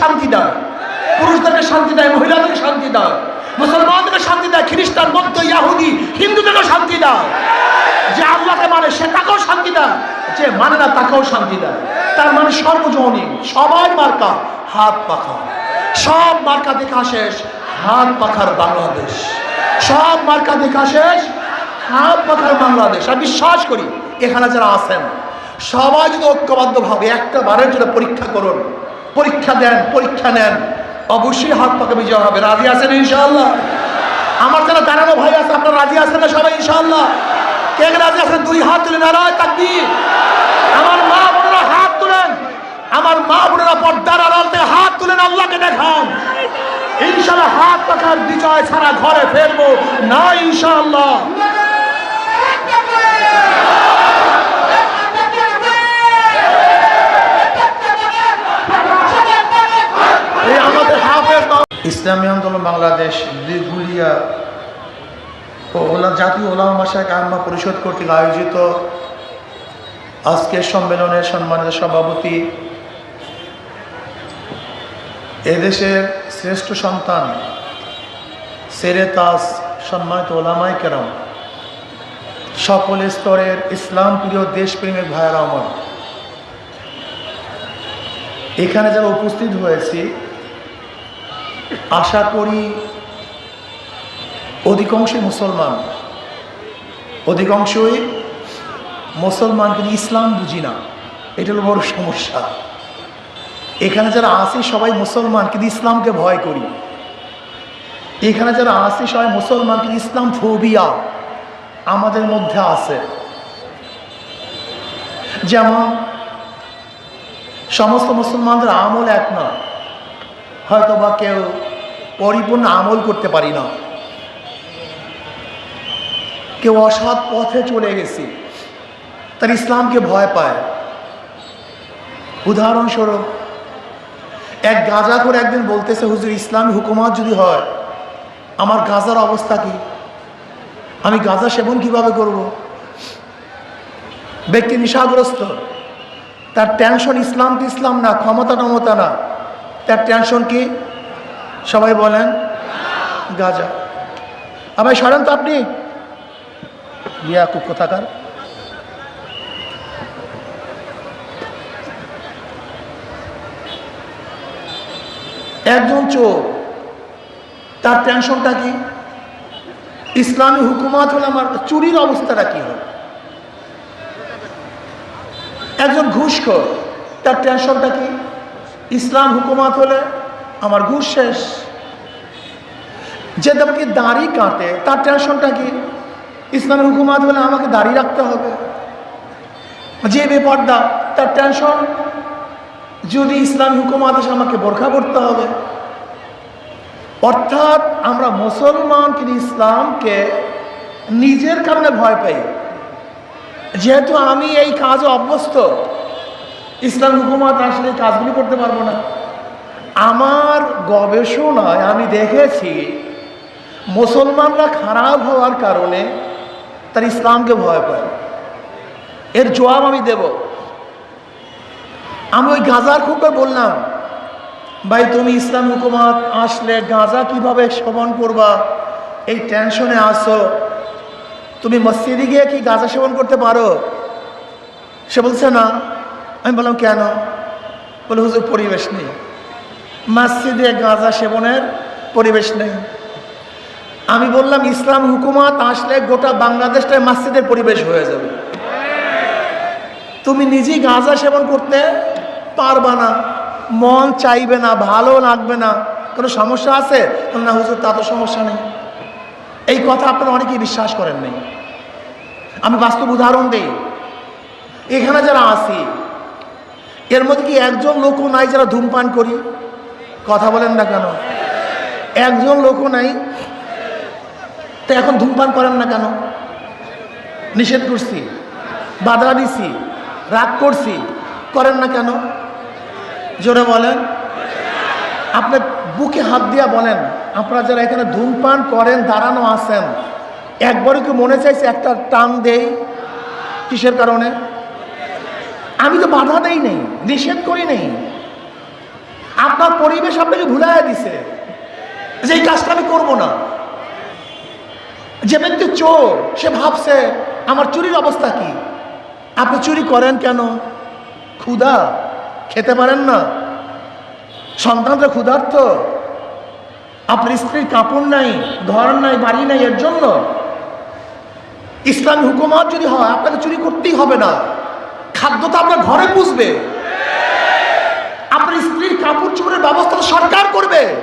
শান্তি দেয়। পুরুষদেরকে শান্তি দেয়, মহিলাদেরকে শান্তি দেয়। মুসলমানদেরকে শান্তি দেয়, খ্রিস্টান, বৌদ্ধ, ইয়াহুদি হিন্দুদেরকেও শান্তি দেয়। যে আল্লাহকে মানে সে তাকেও শান্তি দেয়, যে মানে না, তাকেও শান্তি দেয়। তার মানে সর্বজনীন সবার মার্কা, হাত পাখা। সব মার্কা দেখা শেষ, হাত পাখার বাংলাদেশ। সব মার্কা দেখা শেষ, হাত পাখার বাংলাদেশ। আমি বিশ্বাস করি, এখানে যারা আছেন, সবাই যদি ঐক্যবদ্ধভাবে একটা বারের জন্য পরীক্ষা করুন পরীক্ষা দেন, পরীক্ষা নেন। অবশ্যই হাত পাকা বিজয় হবে। রাজি আছেন ইনশাআল্লাহ? আমার যারা দাঁড়ানো ভাই আছে, আপনারা রাজি আছেন না সবাই ইনশাআল্লাহ? কে রাজি আছেন? দুই হাত তুলে নারায় তাকবীর। আমার মা বোনেরা হাত তুলেন। আমার মা বোনেরা পর্দার আড়াল থেকে হাত তুলেন, আল্লাহকে দেখান। ইনশাআল্লাহ হাত পাখার বিজয় ছাড়া ঘরে ফেরবো না ইনশাআল্লাহ এই আমাদের হাফেজ ইসলামী আন্দোলন বাংলাদেশ গুলিয়া ও ওলা জাতীয় ওলামা মাসায় কাম্মা পরিষদ কর্তৃক আয়োজিত আজকের সম্মেলনের সম্মানিত সভাপতি। এদেশের শ্রেষ্ঠ সন্তান, সেরে তাস সম্মানিত ওলামাই কেরাম, সকল স্তরের ইসলাম প্রিয় দেশপ্রেমিক ভাইয়েরা আমার এখানে যারা উপস্থিত হয়েছি আশা করি অধিকাংশই মুসলমান। অধিকাংশই মুসলমান, কিন্তু ইসলাম বুঝি না। এটা হলো বড় সমস্যা। এখানে যারা আসি সবাই মুসলমান, কিন্তু ইসলামকে ভয় করি। এখানে যারা আসি সবাই মুসলমান, কিন্তু ইসলাম ফোবিয়া আমাদের মধ্যে আছে। যেমন সমস্ত মুসলমানদের আমল এক না হয়তো বা কেউ পরিপূর্ণ আমল করতে পারি না। কেউ অসৎ পথে চলে গেছি, তার ইসলামকে ভয় পায়। উদাহরণস্বরূপ, এক গাঁজা করে একদিন বলতেছে, হুজুর, ইসলামী হুকুমাত যদি হয়, আমার গাঁজার অবস্থা কি? আমি গাঁজা সেবন কীভাবে করব? ব্যক্তি নিশাগ্রস্ত, তার টেনশন ইসলাম তো ইসলাম না, ক্ষমতা টমতা না। তার টেনশন কি? সবাই বলেন, গাজা। আবার সরেন তো আপনি। বিয়া খুব কোথাকার? একজন চোর, তার টেনশনটা কি? ইসলামী হুকুমাত হলে আমার চুরির অবস্থাটা কি হবে একজন ঘুষখোর, তার টেনশনটা কি? ইসলাম হুকুমাত হলে আমার ঘুষ শেষ। যে আমাকে দাড়ি কাটে, তার টেনশনটা কি? ইসলামের হুকুমাত হলে আমাকে দাড়ি রাখতে হবে। যে বেপর্দা, তার টেনশন যদি ইসলাম হুকুমাত আসে আমাকে বোরখা পড়তে হবে। অর্থাৎ আমরা মুসলমান কিন্তু ইসলামকে নিজের কারণে ভয় পাই। যেহেতু আমি এই কাজে অভ্যস্ত, ইসলাম হুকুমাত আসলে এই কাজগুলি করতে পারব না। আমার গবেষণায় আমি দেখেছি, মুসলমানরা খারাপ হওয়ার কারণে তার ইসলামকে ভয় পায়। এর জবাব আমি দেব। আমি ওই গাঁজার খুবকে বললাম, ভাই, তুমি ইসলাম হুকুমাত আসলে গাঁজা কীভাবে সেবন করবা? এই টেনশনে আসো তুমি মসজিদে গিয়ে কি গাঁজা সেবন করতে পারো? সে বলছে, না। আমি বললাম, কেন? বলে, হুজুর, পরিবেশ নেই। মসজিদে গাঁজা সেবনের পরিবেশ নেই। আমি বললাম, ইসলাম হুকুমাত আসলে গোটা বাংলাদেশটায় মসজিদের পরিবেশ হয়ে যাবে। তুমি নিজেই গাঁজা সেবন করতে পারবা না। মন চাইবে না, ভালো লাগবে না। কোনো সমস্যা আছে? না হুজুর, তা তো সমস্যা নেই। এই কথা আপনারা অনেকেই বিশ্বাস করেন নেই। আমি বাস্তব উদাহরণ দিই। এখানে যারা আসি এর মধ্যে কি একজন লোকও নাই যারা ধূমপান করি? কথা বলেন না কেন? একজন লোকও নাই। তো এখন ধূমপান করেন না কেন? নিষেধ করছি, বাধা দিছি, রাগ করছি, করেন না কেন? জোরে বলেন। আপনি বুকে হাত দিয়া বলেন, আপনারা যারা এখানে ধূমপান করেন, দাঁড়ানো আছেন, একবারও কি মনে চাইছে একটা টান দেই? কিসের কারণে? আমি তো বাধা দেই নেই, নিষেধ করি নেই। আপনার পরিবেশ আপনাকে ভুলাই দিছে যে এই কাজটা আমি করব না। যে ব্যক্তি চোর, সে ভাবছে, আমার চুরির অবস্থা কি? আপনি চুরি করেন কেন? ক্ষুধা? খেতে পারেন না? সন্তানরা ক্ষুধার্ত। আপনার স্ত্রীর কাপড় নাই, ঘর নাই, বাড়ি নাই, এর জন্য? ইসলামী হুকুমাত যদি হয়, আপনাকে চুরি করতেই হবে না। খাদ্য তো আপনার ঘরে পুষবে। স্ত্রীর কাপড় চোপড়ের ব্যবস্থা সরকার করবে।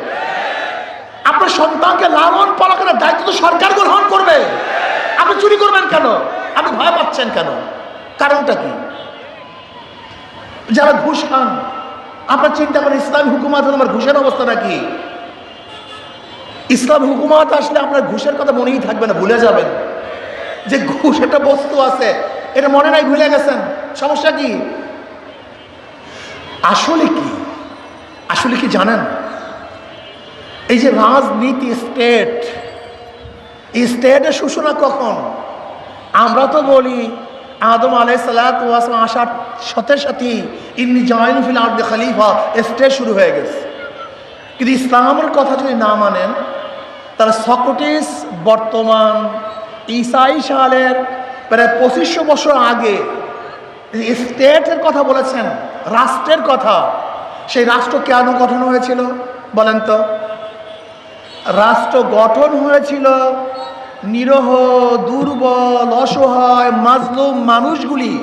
আপনার সন্তানকে লালন পালন করার দায়িত্ব তো সরকার গ্রহণ করবে। আপনি চুরি করবেন কেন? আপনি ভয় পাচ্ছেন কেন? কারণটা কি? যারা ঘুষ খান, আপনার চিন্তা করেন, ইসলামী হুকুমাত আমার ঘুষের অবস্থাটা কি ইসলাম হুকুমাত আসলে আপনার ঘুষের কথা মনেই থাকবে না, ভুলে যাবেন। যে ঘুষ একটা বস্তু আছে, এটা মনে নাই ভুলে গেছেন। সমস্যা কি? আসলে কি? আসলে কি জানেন? এই যে রাজনীতি স্টেট স্টেটের সূচনা কখন? আমরা তো বলি, আদম আলাই সালাম আসার সাথে সাথে ইমনি জয়েন ফিল আর্দ খালিফা স্টেট শুরু হয়ে গেছে। কিন্তু ইসলামের কথা যদি না মানেন, তাহলে সক্রেটিস বর্তমান ইসাই সালের প্রায় পঁচিশশো বছর আগে স্টেটের কথা বলেছেন, রাষ্ট্রের কথা। সেই রাষ্ট্র কেন গঠন হয়েছিল বলেন তো? রাষ্ট্র গঠন হয়েছিল নিরহ, দুর্বল, অসহায়, মাজলুম মানুষগুলি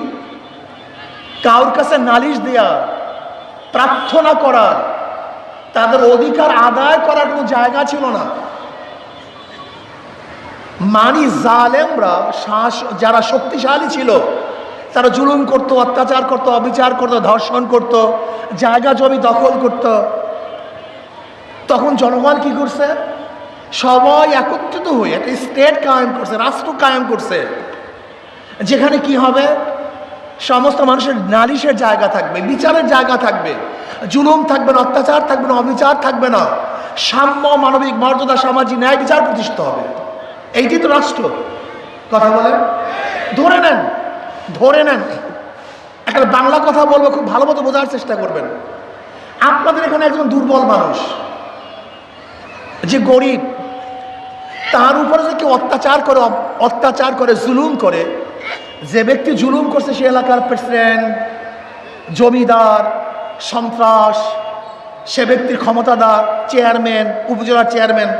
কারোর কাছে নালিশ দেয়া, প্রার্থনা করার তাদের অধিকার আদায় করার কোনো জায়গা ছিল না। মানি জালেমরা শ্বাস যারা শক্তিশালী ছিল, তারা জুলুম করত, অত্যাচার করত, অবিচার করত, ধর্ষণ করত। জায়গা জমি দখল করত। তখন জনগণ কি করছে? সবাই একত্রিত হয়ে একটা স্টেট কায়েম করছে, রাষ্ট্র কায়েম করছে। যেখানে কি হবে? সমস্ত মানুষের নালিশের জায়গা থাকবে, বিচারের জায়গা থাকবে। জুলুম থাকবে না, অত্যাচার থাকবে না, অবিচার থাকবে না। সাম্য, মানবিক মর্যাদা, সামাজিক ন্যায় বিচার প্রতিষ্ঠিত হবে। এইটি তো রাষ্ট্র। কথা বলেন? ধরে নেন ধরে নেন। একটা বাংলা কথা বলব খুব ভালো মতো বোঝার চেষ্টা করবেন। আপনাদের এখানে একজন দুর্বল মানুষ, যে গরিব, তার উপরে যে কেউ অত্যাচার করে অত্যাচার করে, জুলুম করে, যে ব্যক্তি জুলুম করছে সে এলাকার প্রেসিডেন্ট, জমিদার, সন্ত্রাস, সে ব্যক্তির ক্ষমতাদার, চেয়ারম্যান, উপজেলার চেয়ারম্যান।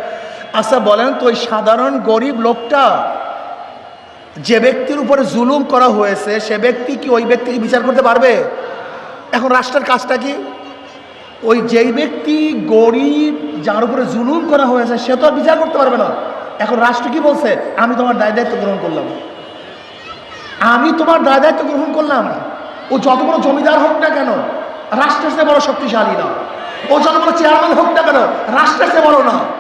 আচ্ছা বলেন তো ওই সাধারণ গরিব লোকটা যে ব্যক্তির উপরে জুলুম করা হয়েছে, সে ব্যক্তি কি ওই ব্যক্তিকে বিচার করতে পারবে? এখন রাষ্ট্রের কাজটা কি? ওই যেই ব্যক্তি গরিব, যার উপরে জুলুম করা হয়েছে, সে তো আর বিচার করতে পারবে না। এখন রাষ্ট্র কি বলছে? আমি তোমার দায় দায়িত্ব গ্রহণ করলাম। আমি তোমার দায় দায়িত্ব গ্রহণ করলাম। ও যত বড় জমিদার হোক না কেন, রাষ্ট্রের চেয়ে বড় শক্তিশালী না। ও যত বড় চেয়ারম্যান হোক না কেন, রাষ্ট্রের চেয়ে বড় না।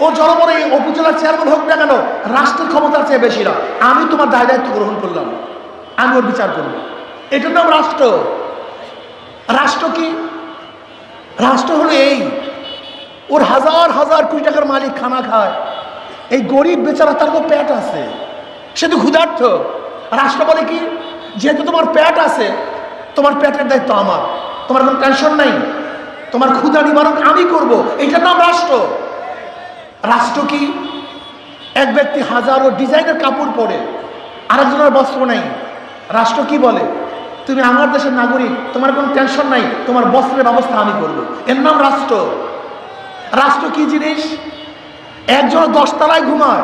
ও বড় এই উপজেলার চেয়ারম্যান হোক না কেন, রাষ্ট্রের ক্ষমতার চেয়ে বেশি না। আমি তোমার দায় দায়িত্ব গ্রহণ করলাম। আমি ওর বিচার করব। এটার নাম রাষ্ট্র। রাষ্ট্র কি? রাষ্ট্র হলো এই। ওর হাজার হাজার কোটি টাকার মালিক খানা খায়। এই গরিব বেচারা তার পেট আছে। সে তো ক্ষুধার্থ রাষ্ট্র বলে কি? যেহেতু তোমার প্যাট আছে, তোমার প্যাটের দায়িত্ব আমার। তোমার কোনো টেনশন নাই। তোমার ক্ষুধা নিবারণ আমি করব। এইটার নাম রাষ্ট্র। রাষ্ট্র কি? এক ব্যক্তি হাজারো ডিজাইনের কাপড় পরে, আরেকজনের বস্ত্র নেই। রাষ্ট্র কি বলে? তুমি আমার দেশের নাগরিক, তোমার কোনো টেনশন নাই, তোমার বস্ত্রের ব্যবস্থা আমি করব। এর নাম রাষ্ট্র। রাষ্ট্র কি জিনিস? একজন দশতলায় ঘুমায়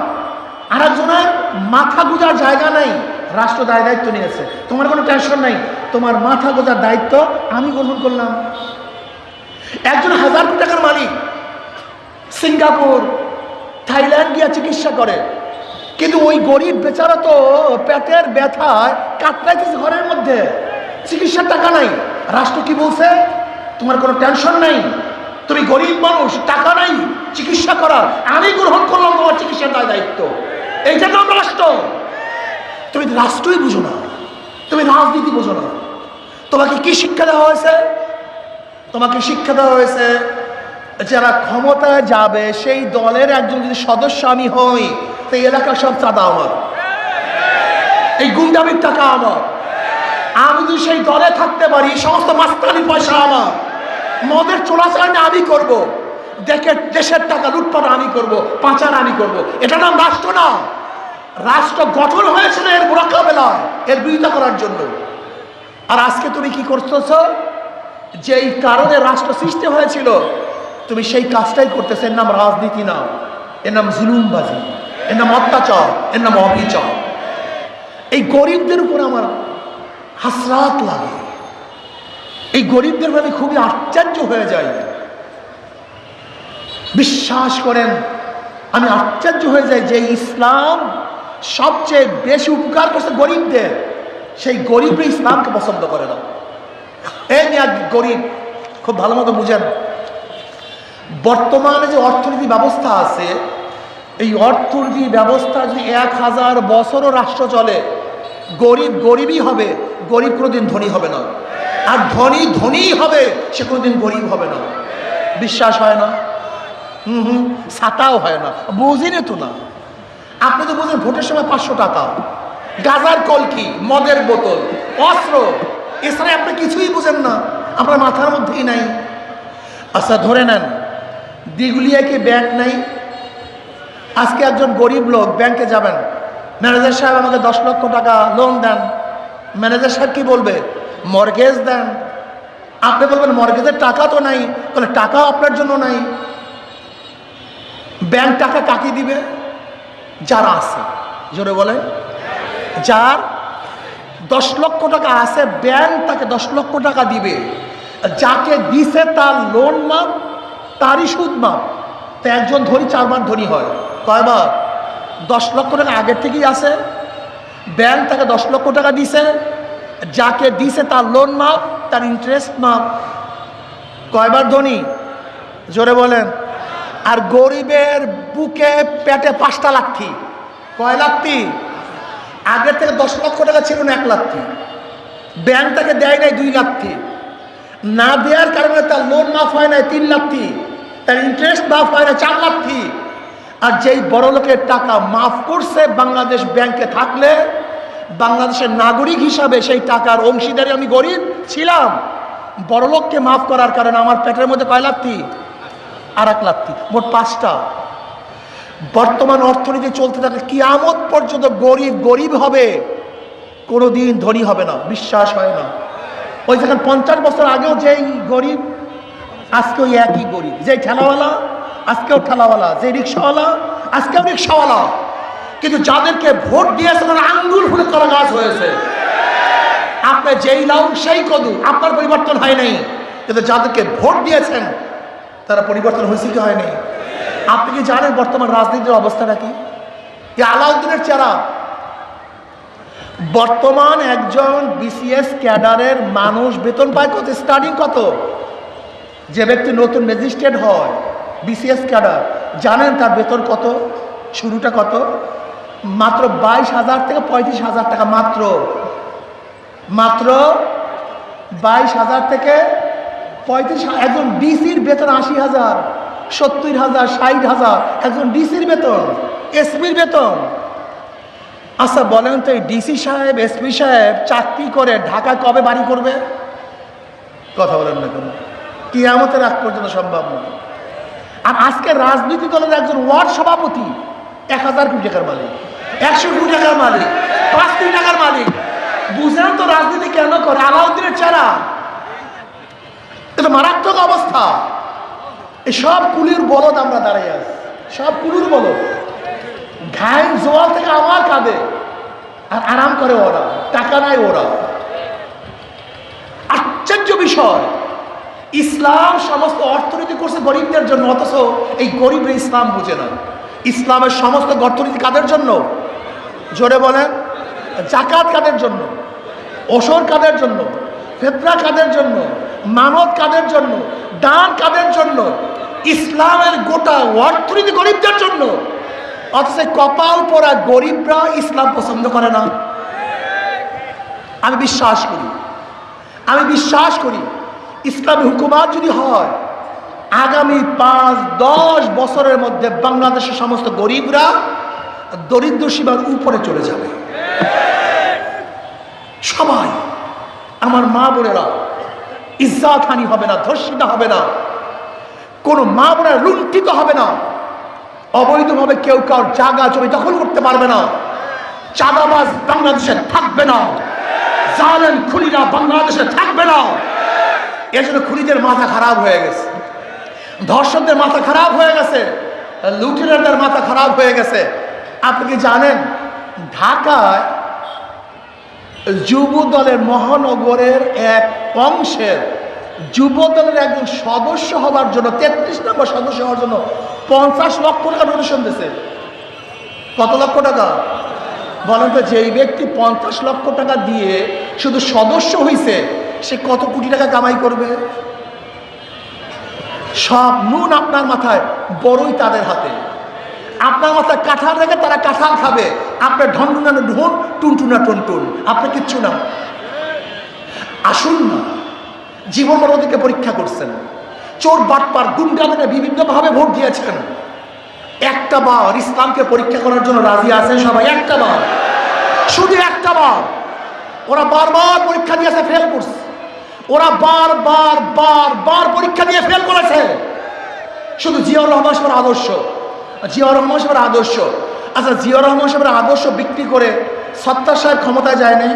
আর একজনের মাথা গুজার জায়গা নাই। রাষ্ট্র দায় দায়িত্ব নিয়েছে। তোমার কোনো টেনশন নাই, তোমার মাথা গোজার দায়িত্ব আমি গ্রহণ করলাম। একজন হাজার কোটি টাকার মালিক সিঙ্গাপুর, থাইল্যান্ড গিয়া চিকিৎসা করে। কিন্তু ওই গরিব বেচারা তো পেটের ব্যথায় কাতরাইতেছে ঘরের মধ্যে। চিকিৎসার টাকা নাই। রাষ্ট্র কি বলছে? তোমার কোনো টেনশন নাই? তুমি গরিব মানুষ, টাকা নাই, চিকিৎসা করার। আমি গ্রহণ করলাম তোমার চিকিৎসার দায় দায়িত্ব। এইটা নাম রাষ্ট্র, তুমি রাষ্ট্রই বুঝো না। তুমি রাজনীতি বুঝো না। তোমাকে কি শিক্ষা দেওয়া হয়েছে? তোমাকে শিক্ষা দেওয়া হয়েছে? যারা ক্ষমতায় যাবে, সেই দলের একজন যদি সদস্য আমি হই, তো এলাকার সব চাঁদা আমার এই গুন্ডামির টাকা আমার আমি যদি সেই দলে থাকতে পারি সমস্ত মাস্তানি পয়সা আমার মদের চোরাচালানি আমি করব। দেখে দেশের টাকা লুটপাট আমি করব। পাচার আমি করব। এটা নাম রাষ্ট্র না রাষ্ট্র গঠন হয়েছিল এর মোকাবেলায়, এর বিরোধিতা করার জন্য আর আজকে তুমি কি করতেছ যেই কারণে রাষ্ট্র সৃষ্টি হয়েছিল তুমি সেই কাজটাই করতেছো। এর নাম রাজনীতি না। এর নাম জুলুমবাজি। এর নাম অত্যাচার। এর নাম অবিচার। এই গরিবদের উপর আমার হাসরাত লাগে। এই গরিবদের আমি খুবই আশ্চর্য হয়ে যাই। বিশ্বাস করেন, আমি আশ্চর্য হয়ে যাই যে ইসলাম সবচেয়ে বেশি উপকার করছে গরিবদের। সেই গরিবরা ইসলামকে পছন্দ করে না। এই নিয়ে গরিব, খুব ভালো মতো বুঝেন। বর্তমানে যে অর্থনীতি ব্যবস্থা আছে, এই অর্থনীতি ব্যবস্থা যদি এক হাজার বছরও রাষ্ট্র চলে, গরিব গরিবই হবে, গরিব কোনোদিন ধনী হবে না। আর ধনী ধনীই হবে, সে কোনোদিন গরিব হবে না। বিশ্বাস হয় না? হুম হুম ছাতাও হয় না। বুঝিনি তো না। আপনি তো বুঝেন ভোটের সময় পাঁচশো টাকা। গাজার কলকি মদের বোতল। অস্ত্র। এছাড়া আপনি কিছুই বুঝেন না। আপনার মাথার মধ্যেই নাই। আচ্ছা ধরে নেন দিগুলিয়াকে ব্যাংক নাই। আজকে একজন গরিব লোক ব্যাংকে যাবেন। ম্যানেজার সাহেব আমাকে দশ লক্ষ টাকা লোন দেন। ম্যানেজার সাহেব কি বলবে? মর্গেজ দেন। আপনি বলবেন, মর্গেজের টাকা তো নাই। বলে, টাকাও আপনার জন্য নাই। ব্যাংক টাকা কাকে দিবে? যারা আছে। জোরে বলে যার দশ লক্ষ টাকা আছে, ব্যাংক তাকে দশ লক্ষ টাকা দিবে। যাকে দিছে তার লোন মাপ তারই সুদ মাপ। তো একজন ধনী চারবার ধনী হয়। কয়বার দশ লক্ষ টাকা আগের থেকেই আছে। ব্যাংক তাকে দশ লক্ষ টাকা দিছে। যাকে দিছে তার লোন মাপ, তার ইন্টারেস্ট মাপ। কয়বার ধনী? জোরে বলেন। আর গরিবের বুকে, পেটে পাঁচটা লাথি। কয় লাথি? আগের থেকে দশ লক্ষ টাকা ছিল না এক লাথি। ব্যাংক তাকে দেয় নাই দুই লাথি। না দেওয়ার কারণে তার লোন মাফ হয় নাই তিন লাথি। তার ইন্টারেস্ট মাফ হয় না, চার লাথি আর যেই বড় লোকের টাকা মাফ করছে বাংলাদেশ ব্যাংকে থাকলে, বাংলাদেশের নাগরিক হিসাবে সেই টাকার অংশীদারি আমি গরিব ছিলাম। বড় লোককে মাফ করার কারণে আমার পেটের মধ্যে কয় লাথি আর এক লাথি মোট পাঁচটা। বর্তমান অর্থনীতি চলতে থাকে কিয়ামত পর্যন্ত গরিব গরিব হবে কোনো দিন ধনী হবে না, বিশ্বাস হয় না। ওই যেখানে পঞ্চাশ বছর আগেও যেই গরিব আজকে ওই একই গরিব যে ঠেলাওয়ালা, আজকেও ঠেলাওয়ালা। যে রিক্সাওয়ালা, আজকেও রিক্সাওয়ালা। কিন্তু যাদেরকে ভোট দিয়েছে তারা আঙ্গুল ফুলে কলা গাছ হয়েছে। আপনি যেই লাউ সেই কদু, আপনার পরিবর্তন হয় নাই। কিন্তু যাদেরকে ভোট দিয়েছেন, তারা পরিবর্তন হয়েছে কি হয়নি আপনি কি জানেন বর্তমান রাজনীতির অবস্থাটা কি? আলাউদ্দিনের চেহারা। বর্তমান একজন বিসিএস ক্যাডারের মানুষ বেতন পায় কত? স্টার্টিং কত? যে ব্যক্তি নতুন ম্যাজিস্ট্রেট হয় বিসিএস ক্যাডার জানেন তার বেতন কত? শুরুটা কত? মাত্র বাইশ হাজার থেকে পঁয়ত্রিশ হাজার টাকা মাত্র। মাত্র বাইশ হাজার থেকে পঁয়ত্রিশ একজন ডিসির বেতন আশি হাজার, সত্তর হাজার, ষাট হাজার, একজন ডিসির বেতন এসপির বেতন। আচ্ছা বলেন তো এই ডিসি সাহেব এসপি সাহেব চাকরি করে ঢাকা কবে বাড়ি করবে? কথা বলেন না কেন। কিয়ামতের আগ পর্যন্ত সম্ভব নয়। আর আজকে রাজনীতি দলের একজন ওয়ার্ড সভাপতি এক হাজার কোটি টাকার মালিক, একশো কোটি টাকার মালিক, পাঁচ কোটি টাকার মালিক। বুঝলেন তো রাজনীতি কেন করে? আলাউদ্দিনের চেহারা। এটা মারাত্মক অবস্থা। এই সব কুলির বলদ আমরা দাঁড়িয়ে আছি। সব কুলির বলদ। ঘাইন জোয়াল থেকে আমার কাঁদে আর আরাম করে ওরা। টাকা নাই ওরা। আশ্চর্য বিষয়। ইসলাম সমস্ত অর্থনীতি করছে গরিবদের জন্য, অথচ এই গরিবরা ইসলাম বুঝে না। ইসলামের সমস্ত অর্থনীতি কাদের জন্য? জোরে বলেন। জাকাত কাদের জন্য? ওসর কাদের জন্য? ফেতরা কাদের জন্য? মানত কাদের জন্য? দান কাদের জন্য? ইসলামের গোটা অর্থনীতি গরিবদের জন্য। অথচ কপাল পরা গরিবরা ইসলাম পছন্দ করে না। আমি বিশ্বাস করি। আমি বিশ্বাস করি ইসলামী হুকুমাত যদি হয়, আগামী পাঁচ, দশ বছরের মধ্যে বাংলাদেশের সমস্ত গরিবরা দরিদ্র সীমার উপরে চলে যাবে। সবাই, আমার মা বোনেরা, ইজ্জাত হানি হবে না, ধর্ষিত হবে না, কোনো মা বোনের লুণ্ঠিত হবে না, অবৈধভাবে কেউ কার জায়গা, জমি দখল করতে পারবে না, চাঁদাবাজ বাংলাদেশে থাকবে না জালেন খুনিরা বাংলাদেশে থাকবে না। এজন্য খুনিদের মাথা খারাপ হয়ে গেছে। ধর্ষকদের মাথা খারাপ হয়ে গেছে। লুটেরাদের মাথা খারাপ হয়ে গেছে। আপনি কি জানেন, ঢাকায় যুব দলের মহানগরের এক অংশের যুব দলের একজন সদস্য হবার জন্য, তেত্রিশ নম্বর সদস্য হওয়ার জন্য পঞ্চাশ লক্ষ টাকা ডোনেশন দিয়েছে। কত লক্ষ টাকা? বলেন তো, যেই ব্যক্তি পঞ্চাশ লক্ষ টাকা দিয়ে শুধু সদস্য হইছে সে কত কোটি টাকা কামাই করবে? সব নুন আপনার মাথায়, বড়ই তাদের হাতে। আপনার মাথায় কাঁঠাল রেখে তারা কাঁঠাল খাবে। আপনার ঢনটুনানো ঢুন টুনটুনা টুনটুন। আপনার কিচ্ছু না। আসুন না। জীবন মরণকে পরীক্ষা করছেন। চোর বাটপার গুন্ডাদের বিভিন্নভাবে ভোট দিয়েছেন। একটা বার ইসলামকে পরীক্ষা করার জন্য রাজি আছেন সবাই, একটা বার। শুধু একটা বার। ওরা বারবার পরীক্ষা দিয়েছে ফেল করছে। ওরা বার বার বার বার পরীক্ষা দিয়ে ফেল করেছে। শুধু জিয়াউর রহমান সাহেবের আদর্শ। জিয়াউর রহমান সাহেবের আদর্শ। আচ্ছা জিয়াউর রহমান সাহেবের আদর্শ বিক্রি করে সত্তার সাহেব ক্ষমতায় যায় নাই?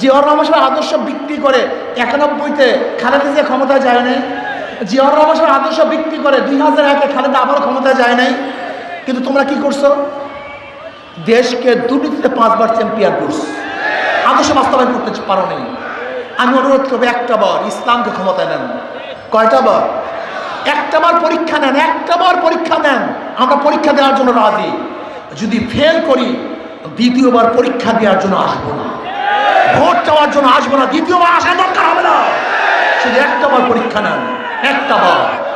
জিয়াউর রহমান সাহেবের আদর্শ বিক্রি করে একানব্বইতে খালেদা জিয়া ক্ষমতায় যায় নাই? জিয়াউর রহমান সাহেবের আদর্শ বিক্রি করে দুই হাজার একে খালেদা আবারও ক্ষমতায় যায় নাই? কিন্তু তোমরা কি করছ? দেশকে দুর্নীতিতে পাঁচবার চ্যাম্পিয়ন করছ। আদর্শ বাস্তবায়ন করতে পারো নেই। আমি অনুরোধ করব একটা বার ইসলামকে ক্ষমতায় নেন। কয়টা বার? একটা বার পরীক্ষা নেন, একটা বার পরীক্ষা নেন। আমরা পরীক্ষা দেওয়ার জন্য রাজি। যদি ফেল করি, দ্বিতীয়বার পরীক্ষা দেওয়ার জন্য আসব না। ভোট চাওয়ার জন্য আসব না, দ্বিতীয়বার আসার দরকার হবে না। শুধু একটা বার পরীক্ষা নেন, একটা বার।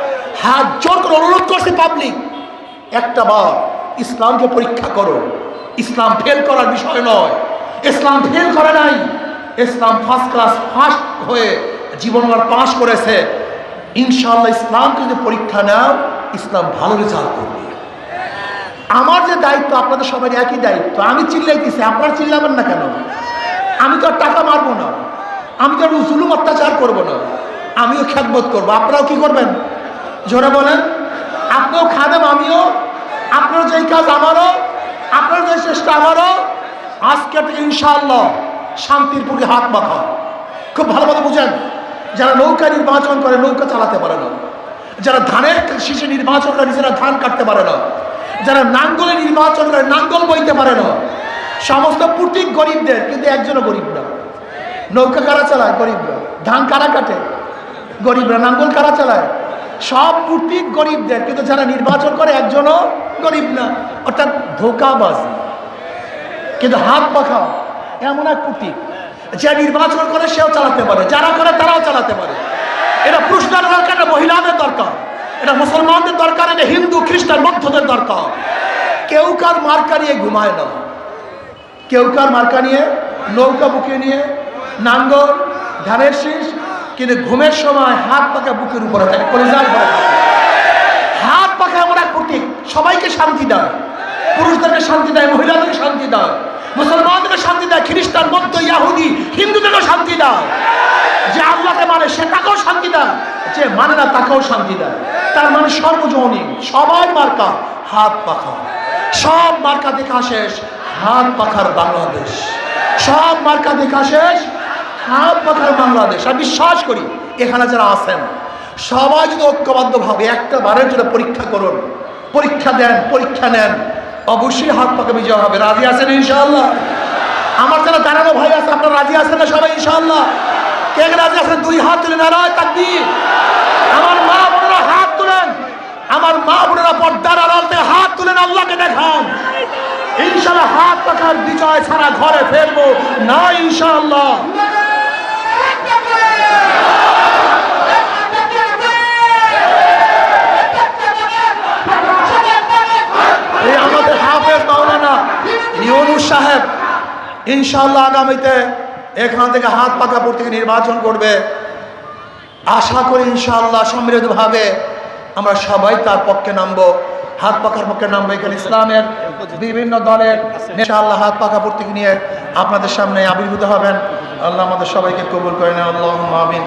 হাত জোর করে অনুরোধ করছে পাবলিক একটা বার। ইসলামকে পরীক্ষা করো। ইসলাম ফেল করার বিষয় নয়। ইসলাম ফেল করে নাই। ইসলাম ফার্স্ট ক্লাস ফার্স্ট হয়ে জীবনবার পাশ করেছে। ইনশাআল্লাহ ইসলামকে যদি পরীক্ষা নাও ইসলাম ভালো রেজাল্ট করবে। আমার যে দায়িত্ব, আপনাদের সবাই একই দায়িত্ব। আমি চিল্লাইতেছি, আপনারা চিল্লাবেন না কেন? আমি তো আর টাকা মারবো না। আমি তো আর জুলুম অত্যাচার করব না। আমিও খ্যাতবোধ করব। আপনারাও কি করবেন? জোরে বলেন। আপনিও খাদেম, আমিও। আপনার যেই কাজ আমারও, আপনার যে চেষ্টা আমারও। আজকে ইনশাআল্লাহ শান্তির প্রতি হাত মাখা। খুব ভালো ভালোভাবে বুঝেন, যারা নৌকা নির্বাচন করে, নৌকা চালাতে পারে না। যারা ধানের শীষে নির্বাচন করে, নিজেরা ধান কাটতে পারে না। যারা নাঙ্গলে নির্বাচন করে, নাঙ্গল বইতে পারে না। সমস্ত পুটিক গরিবদের, কিন্তু একজনও গরিব না। নৌকা কারা চালায়? গরিবরা। ধান কারা কাটে? গরিবরা। নাঙ্গল কারা চালায়? সব পুটিক গরিবদের, কিন্তু যারা নির্বাচন করে, একজনও গরিব না। অর্থাৎ ধোকাবাজি। কিন্তু হাত পাখা এমন এক পুটিক যে নির্বাচন করে সেও চালাতে পারে, যারা করে তারাও চালাতে পারে। এটা পুরুষদের দরকার, এটা মহিলাদের দরকার, এটা মুসলমানদের দরকার, এটা হিন্দু, খ্রিস্টান, বৌদ্ধদের দরকার। কেউ কার মার্কা নিয়ে ঘুমায় না। কেউ কার মার্কা নিয়ে নৌকা বুকে নিয়ে নাঙ্গল, ধানের শীষ, কিন্তু ঘুমের সময় হাত পাকা বুকের উপরে থাকে। হাত পাখা এক প্রতীক সবাইকে শান্তি দেয় পুরুষদেরকে শান্তি দেয় মহিলাদেরকে শান্তি দেয় মুসলমানদেরকে শান্তি দেয়, খ্রিস্টান, বৌদ্ধ, ইয়াহুদি হিন্দুদেরকেও শান্তি দেয়। যে আল্লাহকে মানে সে তাকেও শান্তি দেয়, যে মানে না, তাকেও শান্তি দেয়। তার মানে সর্বজনীন সবার মার্কা, হাত পাখা। সব মার্কা দেখা শেষ, হাত পাখার বাংলাদেশ। সব মার্কা দেখা শেষ, হাত পাখার বাংলাদেশ। আমি বিশ্বাস করি, এখানে যারা আছেন, সবাই যদি ঐক্যবদ্ধভাবে একটা বারের জন্য পরীক্ষা করুন, পরীক্ষা দেন, পরীক্ষা নেন। অবশ্যই হাত পাকা বিজয় হবে। রাজি আছেন ইনশাআল্লাহ? আমার যারা দাঁড়ানো ভাই আছে, আপনারা রাজি আছেন না সবাই ইনশাআল্লাহ? কে রাজি আছেন? দুই হাত তুলে নারায় তাকবীর। আমার মা বোনেরা হাত তুলেন। আমার মা বোনেরা পর্দার আড়াল থেকে হাত তুলেন, আল্লাহকে দেখান। ইনশাআল্লাহ হাত পাখার বিজয় ছাড়া ঘরে ফেরবো না ইনশাআল্লাহ এই আমাদের হাফেজ মাওলানা ইউনুস সাহেব, ইনশাআল্লাহ আগামীতে এখান থেকে হাত পাকা থেকে নির্বাচন করবে। আশা করি ইনশাআল্লাহ সমৃদ্ধভাবে আমরা সবাই তার পক্ষে নামবো। হাত পাখার পক্ষে নামবো। এখানে ইসলামের বিভিন্ন দলের ইনশাআল্লাহ হাত পাকা প্রতীক নিয়ে আপনাদের সামনে আবির্ভূত হবেন। আল্লাহ আমাদের সবাইকে কবুল করে নেন। আল্লাহ আমিন।